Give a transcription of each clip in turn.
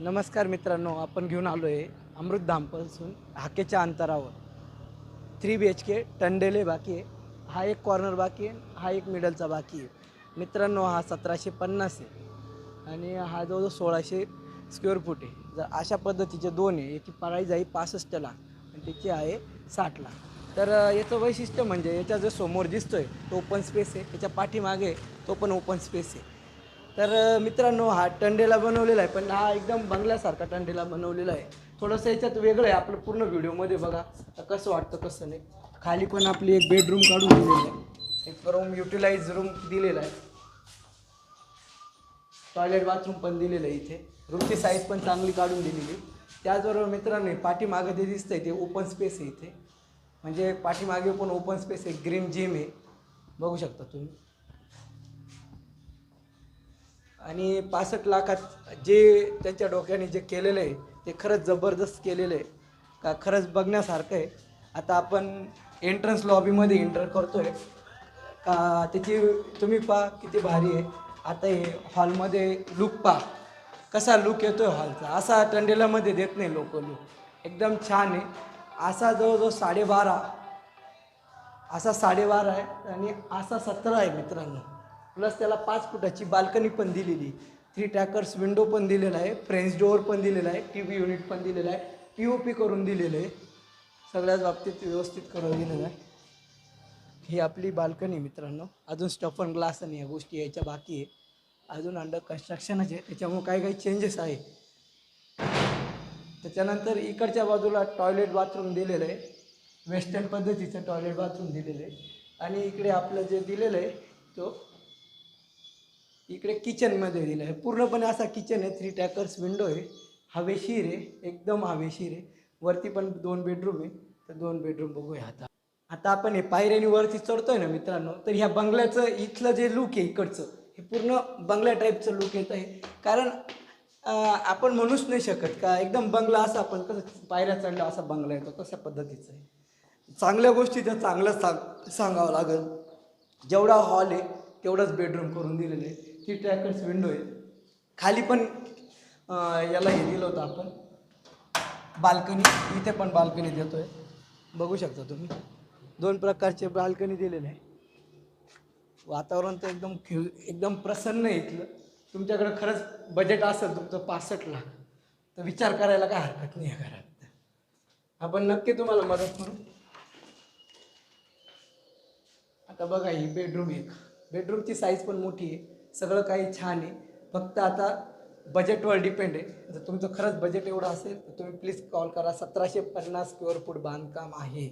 नमस्कार मित्रांनो आपण घेऊन आलो आहे अमृतधामपासून हाकेच्या अंतरावर. थ्री बी एच के टंडेले बाकी आहे. हा एक कॉर्नर बाकी आहे हा एक मिडलचा बाकी आहे. मित्रांनो हा सतराशे पन्नास आहे आणि हा जवळजवळ सोळाशे स्क्वेअर फूट आहे. जर अशा पद्धतीचे दोन आहे याची प्राईज आहे पासष्ट लाख आणि त्याची आहे साठ लाख. तर याचं वैशिष्ट्य म्हणजे याच्या जो समोर दिसतो आहे तो ओपन स्पेस आहे. त्याच्या पाठीमागे तो पण ओपन स्पेस आहे. तर मित्रांनो हा टंडेला बनवलेला आहे पण हा एकदम बंगल्यासारखा टंडेला बनवलेला आहे. थोडंसं याच्यात वेगळं आहे आपलं पूर्ण व्हिडिओमध्ये बघा. कसं वाटतं कसं नाही? खाली पण आपली एक बेडरूम काढून दिलेली आहे. एक रूम युटिलाइज रूम दिलेला आहे. टॉयलेट बाथरूम पण दिलेलं आहे इथे. रूमची साईज पण चांगली काढून दिलेली. त्याचबरोबर मित्रांनो पाठीमागे जे दिसतंय ते ओपन स्पेस आहे इथे. म्हणजे पाठीमागे पण ओपन स्पेस आहे ग्रीन जिम आहे. बघू शकता तुम्ही. आणि पासष्ट लाखात जे त्यांच्या डोक्याने जे केलेलं आहे ते खरंच जबरदस्त केलेलं आहे. का खरंच बघण्यासारखं आहे. आता आपण एंट्रन्स लॉबीमध्ये एंटर करतोय. का त्याची तुम्ही पहा किती भारी आहे. आता हे हॉलमध्ये लुक पहा. कसा लुक येतोय हॉलचा असा टंडेलामध्ये देत नाही लोक लुक एकदम छान आहे. असा जवळजवळ साडेबारा असा साडेबारा आहे आणि असा सतरा आहे मित्रांनो. प्लस त्याला पाच फुटाची बाल्कनी पण दिलेली. थ्री टॅकर्स विंडो पण दिलेला आहे. फ्रेंच डोअर पण दिलेला आहे. टी व्ही युनिट पण दिलेलं आहे. पी ओ पी करून दिलेलं आहे. सगळ्याच बाबतीत व्यवस्थित करून दिलेलं आहे. ही आपली बाल्कनी मित्रांनो. अजून स्टफन ग्लास आणि या गोष्टी यायच्या बाकी आहे. अजून अंडर कन्स्ट्रक्शनच आहे. त्याच्यामुळे काही काही चेंजेस आहे. त्याच्यानंतर इकडच्या बाजूला टॉयलेट बाथरूम दिलेलं आहे. वेस्टर्न पद्धतीचं टॉयलेट बाथरूम दिलेलं आहे. आणि इकडे आपलं जे दिलेलं आहे तो इकडे किचनमध्ये दिलं आहे. पूर्णपणे असा किचन आहे. थ्री टॅकर्स विंडो आहे. हवेशीर आहे एकदम हवेशीर आहे वरती पण दोन बेडरूम आहे. तर दोन बेडरूम बघूया आता. आता आपण हे पायऱ्यानी वरती चढतोय ना मित्रांनो तर ह्या बंगल्याचं इथलं जे लुक आहे इकडचं हे पूर्ण बंगल्या टाईपचं लुक येत आहे. कारण आपण म्हणूच नाही शकत का एकदम बंगला असा आपण कसं पायऱ्या चढला असा बंगला येतो तशा पद्धतीचं आहे. चांगल्या गोष्टी तर चांगलंच सांग सांगावं लागेल. जेवढा हॉल आहे तेवढंच बेडरूम करून दिलेलं आहे. ती ट्रॅकर्स विंडो आहे. खाली पण याला हे दिलं होतं आपण. बाल्कनी इथे पण बाल्कनी देतो आहे बघू शकता तुम्ही. दोन प्रकारचे बाल्कनी दिलेले आहे. वातावरण तर एकदम खिळ एकदम प्रसन्न आहे इथलं. तुमच्याकडे खरंच बजेट असेल तुमचं पासष्ट लाख. तर विचार करायला काय हरकत नाही आहे घरात. आपण नक्की तुम्हाला मदत करू. आता बघा ही बेडरूम एक. बेडरूमची साईज पण मोठी आहे. सगळं काही छान आहे. फक्त आता बजेटवर डिपेंड आहे. जर तुमचं खरंच बजेट एवढं असेल तर तुम्ही प्लीज कॉल करा. सतराशे पन्नास स्क्वेअर फूट बांधकाम आहे.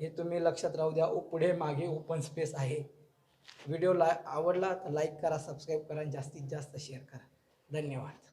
हे तुम्ही लक्षात राहू द्या. पुढे मागे ओपन स्पेस आहे. व्हिडिओ ला आवडला तर लाईक करा सबस्क्राईब करा आणि जास्तीत जास्त शेअर करा. धन्यवाद.